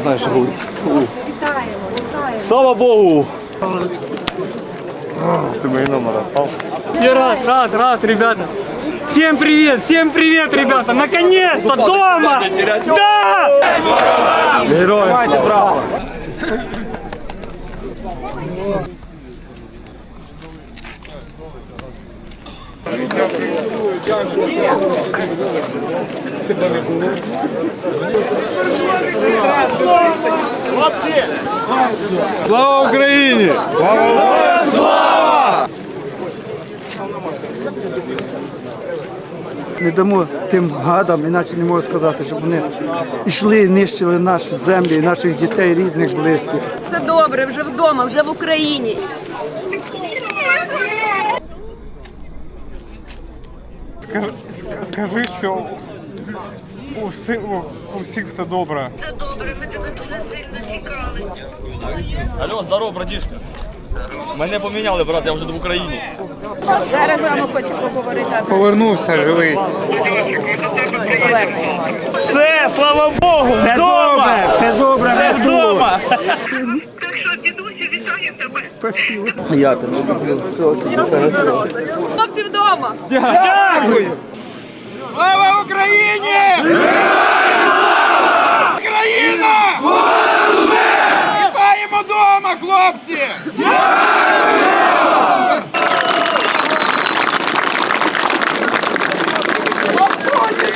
знаю, що говорити. Вітаємо, вітаємо. Слава Богу! Ты мои номера отпал. Я рад, рад, рад, ребята. Всем привет, всем привет, ребята! Наконец-то дома! Да! Герои! Давайте право! Слава Україні! не дамо тим гадам, іначе не можу сказати, щоб вони йшли і нищили наші землі, наших дітей, рідних, близьких. Все добре, вже вдома, вже в Україні. Скажи, що у, всі, у, у всіх все добре. Це добре, ми тебе дуже сильно. Алло, здорово, братішка. Мене поміняли, брат, я вже в Україні. Зараз з вами хочу поговорити. Повернувся живий. Все, слава Богу! вдома! Це добре, Все вдома! Так що, дідусю, вітаю тебе. Я тебе люблю. Все, Хлопці вдома. Дякую! Слава Україні! Слава, хлопці!